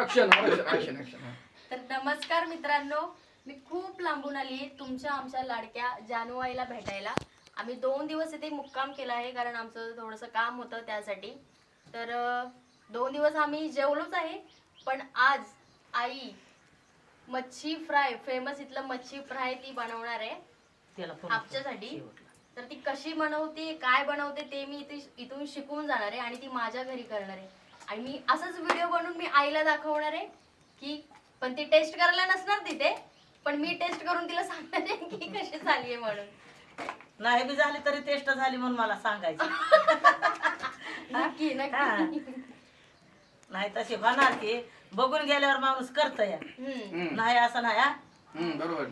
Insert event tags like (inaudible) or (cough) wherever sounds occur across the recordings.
Action action action तर नमस्कार मित्रांनो मी खूप लांबून आली आहे तुमच्या आमच्या लाडक्या जानूआईला भेटायला. आम्ही दोन दिवस इथे मुक्काम केला आहे कारण आमचं थोडंसं काम होतं त्यासाठी. तर अं, दोन दिवस आम्ही जेवलोच आहे पण आज आई मच्छी फ्राय फेमस इथलं मच्छी फ्राय ती बनवणार आहे त्याला आमच्यासाठी. तर ती कशी बनवते काय बनवते ते मी इथे इथून शिकून जाणार आहे आणि ती माझ्या घरी करणार आहे. आणि मी असंच व्हिडिओ बनवून मी आईला दाखवणार आहे की पण ती टेस्ट करायला नसणार तिथे पण मी टेस्ट करून तिला सांगणार आहे की कशी झाली आहे म्हणून. नाही बी झाली तरी टेस्ट झाली म्हणून मला सांगायचं. (laughs) नक्की नक्की. (laughs) नाही तशी होणार की बघून गेल्यावर माणूस करत या हम्म. नाही असं नाही हा? बरोबर.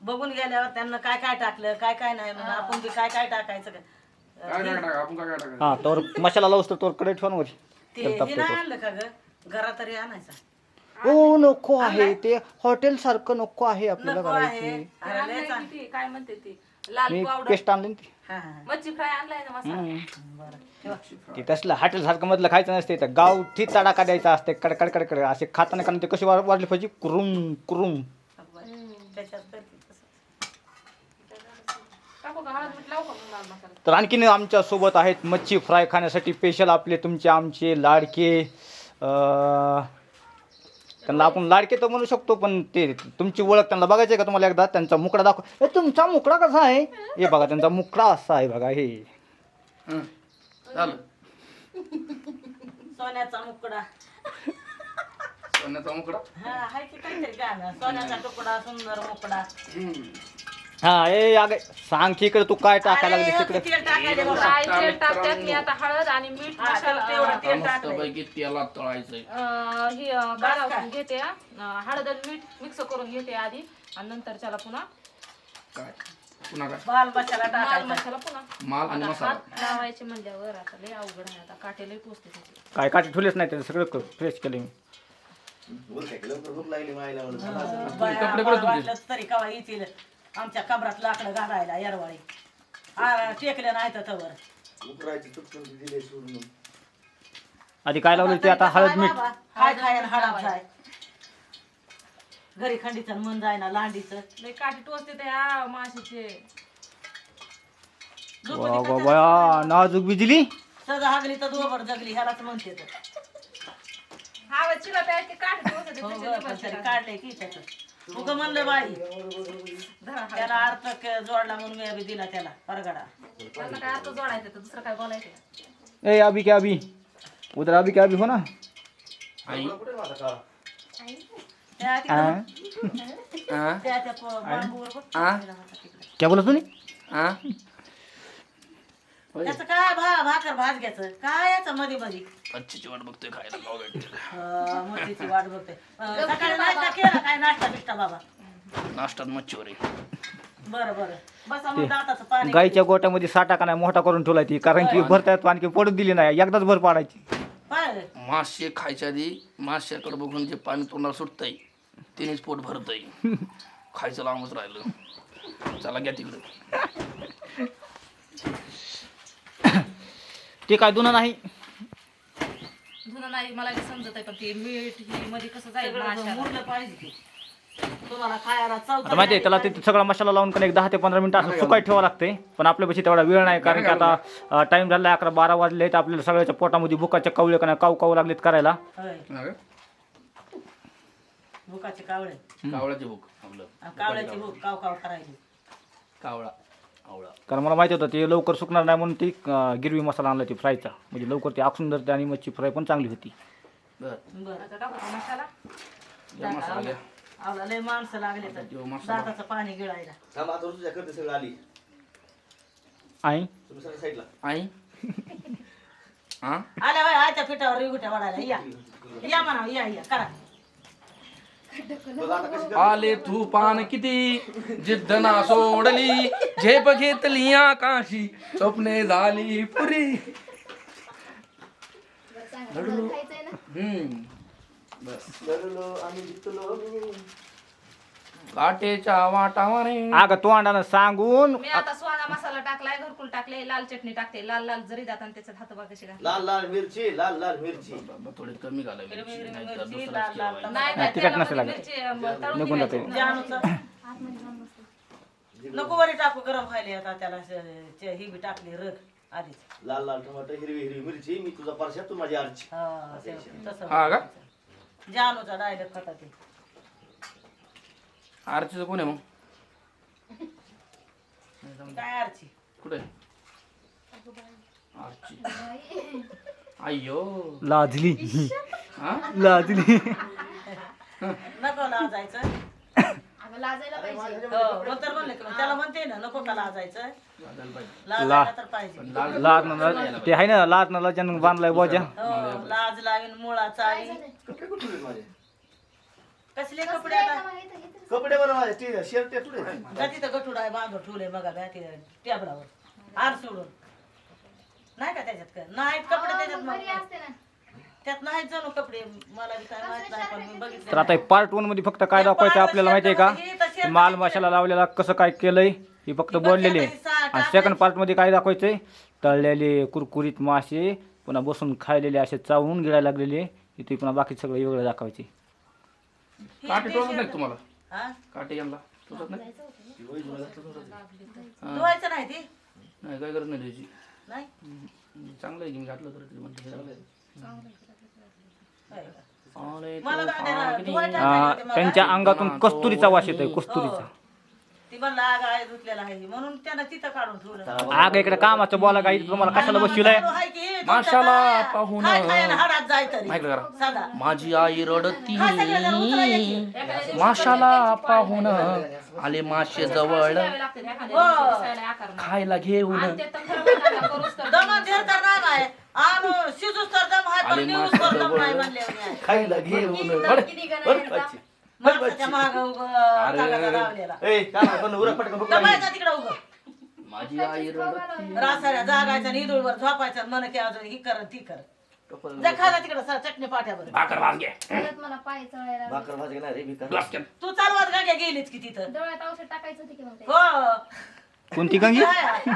बघून गेल्यावर त्यांना काय काय टाकलं काय काय नाही म्हणून आपण बी काय काय टाकायचं का? काय टाका टाका आपण काय काय टाका हा तर मसाला तर कडे ठेवा ना वरी. ते त्याला हे तापतं नाही तो. आणलं का ग? घरात तरी आणायचं ओ नको आहे. ते हॉटेल सारखं नको आहे आपल्याला नको आहे. घालायची. अरे लय चांग- ती काय म्हणते ती? लाल मी पावडर पेस्ट आणली ना ती. हा, हा, मच्छी फ्राय आणलाय ना मसाला? हम्म. बरं. ठेवा. ते तसलं हॉटेल सारखं मधलं खायचं नसते. तर गावठी तडाखा द्यायचा असते. कडकड कडकड असे खाताना कारण ते कशी वा- वाढली पाहिजे? कुरुम कुरुम त्याच्यात करते तसं. टाकू का हळद मीठ लावू का मग लाल मसाला तर आणखीन आमच्यासोबत आहेत मच्छी फ्राय खाण्यासाठी स्पेशल आपले तुमचे आमचे लाडके अं, त्यांना आपण लाडके तर म्हणू शकतो पण ते तुमची ओळख त्यांना बघायची आहे का तुम्हाला एकदा? त्यांचा मुकडा दाखव. ए तुमचा मुकडा कसा आहे? हे बघा त्यांचा मुकडा असा आहे बघा हे. हं. सोन्याचा मुकडा. सोन्याचा मुकडा? हा हाय की काहीतरी गाणं. सोन्याचा तुकडा सुंदर मुकडा. हं. ए अगे सांग की इकडे तू काय टाकायला लागली तिकडे तेल टाकायले बाबा. फ्राय तेल टाकतात मी आता हळद आणि मीठ हा, मसाला तेवढं आता तेल टाकलंय. मस्तपैकी तेलात तळायचंय अं, ही अं, बस काढा काय? घेते हा. अं, हळद आणि मीठ मिक्स करून घेते आधी आणि नंतर त्याला पुन्हा काय पुन्हा काय बाल मसाला माल टाकायचा मसाला पुन्हा माल आणि आता मसाला हात लावायचे म्हणल्यावर आता लय अवघड आहे आता काटे लय पोचते त्याचे काय काटे ठेवलेच नाही ते सगळं फ्रेश केले मी बाया, कपडे कुठे बाळ तुमचे? वाटलं तरी कवा येतील आमच्या कबरात लाकडं घालायला येरवाळी. आ, टेकले नाही तर तवर आधी काय लावलं ते? आता हळद मीठ. काय खायला हळद जाय. घरी खंडीचं मन जाय ना लांडीचं. लय काटे टोचते त्या माशाचे. वा वा वा नाजूक बिजली सज हागली तर दोबर जगली ह्यालाच म्हणते तर. हा चिला काटे टोचते हो काढले की त्याचं. उगं म्हणलं बाई. त्याला अर्थ क- जोडला म्हणून मी बी दिला त्याला परगडा काय आता जोडायचं तर दुसरं काय बोलायचं ए अभी क्या अभी उधर अभी क्या अभी हो ना आई त्या? तिकडं- हा? त्या त्या प- बांबूवर बघ. क्या बोला तुम्ही हा? त्याचं काय भा भाकर भात घ्यायचं? काय याचं मध्ये मध्ये वाट बघतोय खायला खाऊ भेटते अं, मोठीची वाट बघते अं, सकाळी नाश्ता केला काय नाश्ता बिष्टा बाबा? नाश्त्यात मच्छीवर. आहे बरं बरं. बसा मग दाताचं पाणी गाईच्या गोट्यामध्ये साठा का नाही मोठा करून ठेवला ती कारण की भरता येतो आणखी पडू दिली नाही एकदाच भर पाडायची? मासे खायच्या आधी माश्याकडे बघून जे पाणी तोंडाला सुटतंय त्यानेच पोट भरतंय. (laughs) खायचं लांबच राहिलं. चला घ्या तिकडे. ते काय दुना नाही? धुणं नाही मला समजत आहे पण ते मीठ हे मध्ये कसं जाईल माशाला. आता माहिती आहे त्याला ते सगळा मसाला लावून का नाही एक दहा ते पंधरा मिनिटं असं सुकाय ठेवावं लागते पण आपल्यापाशी तेवढा वेळ नाही कारण की आता टाइम झाला अकरा बारा वाजले तर आपल्याला सगळ्याच्या पोटामध्ये भुकाच्या कवळे का नाही काऊ काऊ लागलेत करायला. होय. भुकाचे कावळे. कावळ्याची भूक आपलं. कावळ्याची भूक काव काव करायची. कावळा. कारण मला माहिती होतं ते लवकर सुकणार नाही म्हणून ती अं, गिरवी मसाला आणला ती फ्रायचा. म्हणजे लवकर ती आखून धरते आणि मच्छी फ्राय पण चांगली होती. बर. बरं आता टाकू का मसाला? या मसाला घ्या. आवला लय माणसं लागले तर. जेव्हा मसाला. दाताचं पाणी गिळायला. थांब आता तुझ्या करते सगळं आली. आई? तुम्ही सगळं साईडला. आई? (laughs) हा आल्या बाय आयत्या पिठावर रिगुट्या वाढायला. या. या म्हणा या या. करा. आले तुफान किती? जिद्द ना सोडली झेप घेतली आकाशी स्वप्ने झाली पुरी. खायचंय ना हम्म. बस. आम्ही जितलो. काटेच्या वाटावाने अगं तोंडानं सांगून मी आता स्वाना मसाला टाकलाय घरकुल टाकले लाल चटणी टाकते लाल लाल जरी जात आणि त्याच्यात हात बघ कशी घाल लाल लाल मिरची लाल लाल मिरची बाबा थोडी कमी घालाय हिरवी मिरची, हिरवी नाहीतर दुसराच. नाही तिखट नसेल तेलामध्ये लागत. मिरची अं, तळून निघून जाते. घ्यायची. नको वरी टाकू गरम व्हायला आता त्याला श- च- ही बी टाकली रग आधीच लाल लाल टमाटर हिरवी हिरवी मिरची मी तुझा परशा तू माझी आरची हा, ते- तसं हा का? जानूचा डायरेक्ट खाता ते आरतीचं कोण आहे मग? काय आरची कुठे आरची अय्यो. लाजली. हा? लाजली. नको लाजायचं. अगं लाजायला पाहिजे. हो मग तर म्हणले की मग त्याला म्हणते ना नको का लाजायचं? लाजायला पाहिजे. लाजायला तर पाहिजे. पण लाज लाज ना ते आहे ना लाज ना ज्यानं बांधलाय बोजा. हो लाज लावीन मुळा चावी कपडे कुठे ठेवले माझे कसले कपडे आता कपडे बरं माझे ते शर्ट ते कुठे जा तिथं गठुड आहे बांधून ठेवले बघा बॅ ते टेबलावर. आर सोडून. नाही का त्याच्यात काय? नाहीत कपडे त्याच्यात मग त्यात नाहीत जणू कपडे. मला बी काय माहीत नाही पण मी बघितले तर आता पार्ट वनमध्ये फक्त काय दाखवायचं आपल्याला माहितीये का? की माल मसाला लावलेला कसं काय केलंय ही फक्त बोललेली आहे. आणि सेकंड पार्टमध्ये काय दाखवायचंय? तळलेले कुरकुरीत मासे पुन्हा बसून खायलेले असे चावून गिळायला लागलेले इथे पुन्हा बाकी सगळं वेगळं दाखवायचे काटे टोचत नाही का तुम्हाला. हा? काटे यांना. टोचत नाही धुवायचं नाही ती? नाही काय करत नाही त्याची. नाही? चांगलं आहे की मी घातलं तर ते म्हणते? अरे मला. धुवायचं नाही त्यांच्या. अंगातून कस्तुरीचा वास येतोय कस्तुरीचा. ती म्हणला आग आहे धुतलेला आहे. म्हणून त्यानं तिथं काढून ठेवलं. आग इकडे कामाचं बोला काही तुम्हाला कशाला बसविलंय की, माशाला काय? पाहून- काय खायला हाडात जाय तरी. माहिती करा साधा. माझी आई रडती. हा, सगळ्याला उतरा यायची. माशाला पाहून आले मासे जवळ. हो. खायला घेऊन. धीर तर आहे. आणि शिजूस तर दम आहे पण आले निवूस मासे जवळ. म्हणले. खायला घेऊन? माणसाच्या माग. दमायचा तिकडं उभं. माझी आई रडती रासाऱ्या जागायचा आणि इदूळवर झोपायचं मन की अजून ही कर ती कर. जा तिकडं सर चटणी पाट्यावर. भाकर भात घे. परत मला पाय चळायला भाकर भाजी घेणार रे भिकार ग्लास घे. तू चालवत गाड्या गेलीच की तिथं. डोळ्यात औषध टाकायचं होते की मग ते? हो. कोणती गंगी? सगळं.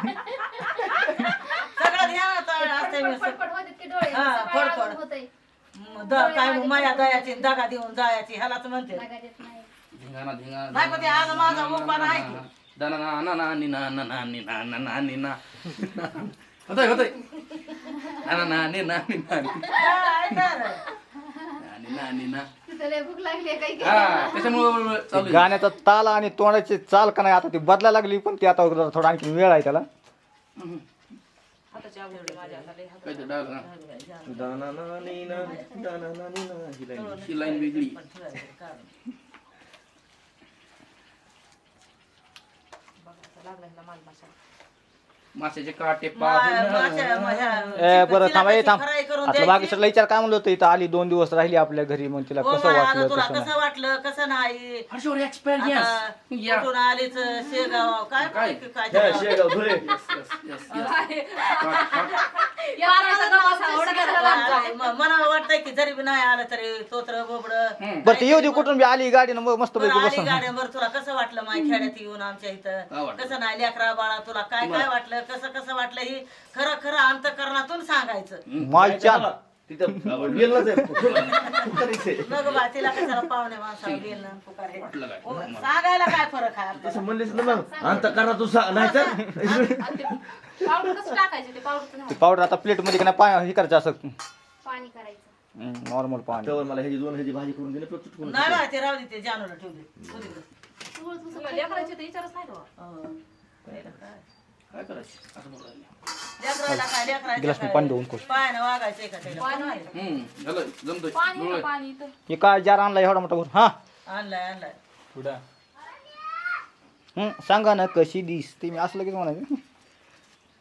फडफड होतात की डोळे? हा, सकाळी होतंय. द काय मग माया दयाची दगा देऊन जायची ह्यालाच म्हणते. लागायला येत नाही. धिंगाणा धिंगाणा नाही पण ते आज माझा उपान आहे की. दाना ना ना ना नि ना ना ना नि ना. ना ना नि ना होतंय होतंय. ना ना ना नि ना नि ना नि काय तर. ना नि ना. नि ना तिथं लय भूक लागली आहे, काही. हा त्याच्यामुळे चालू आहे. गाण्याचा ताल आणि तोंडाची चाल का नाही आता ती बदलायला लागली पण ती आता थोडा आणखी वेळ आहे त्याला. हाताची आवड माझ्या आता लय हात- डाग ना दाना ना नी ना, दाना ना नी ना, ही लाईन. ही लाईन वेगळी बघा, लागला ह्याला माल मसाला. माशाचे काटे बरं थांबा ए थांब. बागेश्वरला विचार काय म्हणलं होतं इथं? आली दोन दिवस राहिली आपल्या घरी मग तिला हो कसं वाटलं तुला कसं नाही वाटलं? कसं नाही? हर्षवर एक्सपायर आता या. कुठून आलीच? शेगाव. काय शेगाव धुळे. (laughs) मला वाटतंय की जरी बी नाही आलं तरी तोत्र बोबड. बरं ती येऊ दे कुठून बी आली गाडीनं मग मस्त पैकी आली बसून. गाड्यावर तुला कसं वाटलं माय खेड्यात येऊन आमच्या काय इथं वाटलं? कसं नाही लेकरा बाळा तुला काय काय वाटलं? कसं कसं वाटलं? ही खरं खरं अंतकरणातून सांगायचं. माय छान तिथं गेलंच आहे. मग बा तिला कशाला पाहुणे माणसाला गेलं पुकार. हे. वाटलं काय? हो, सांगायला काय फरक आहे आपल्याला? तसं म्हणलीस ना मग अंत करा तू नाही तर पावडर कसं टाकायचं ते पावडर ते पावडर आता प्लेटमध्ये का नाही पाय हे करायचं असं. पाणी करायचं. नॉर्मल पाणी. त्यावर मला ह्याची दोन ह्याची भाजी करून दिली चुटकून नाही ते राहू दे ते जानूला ठेवले ठेवू दे. लेकराची तर विचारच नाही तो. हो. काय? काय? करायचं? असं? पाणी देऊन कोण पायानं वागायचंय का त्याला? पाणी आहे. हम्म झालं जमतोय. पाणी आहे डोळे. का पाणी इथं. हे काय जार आणला एवढा मोठा भरून हा. आणलाय आणलाय. हं, सांगा ना कशी दिसते? मी असलं की म्हणायचं.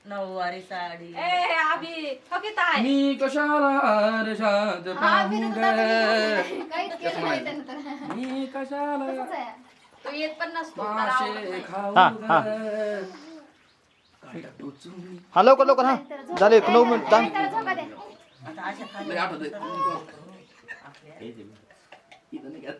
नऊवारी साडी ए अभि फकीत आहे मी कशाला रे शांत पाहू ग काहीच केलं नाही त्यानं तर. मी कशाला तसंच आहे. तो येत पण नसतो त्याला आवडत मासे नाही. खाऊ हा, ग हा. काटा टोचून हा लवकर लवकर हा झाले एक नऊ मिनिट थांब. त्याला झोका दे. आता अशा खाली लय आठवतंय. इथं नाही का?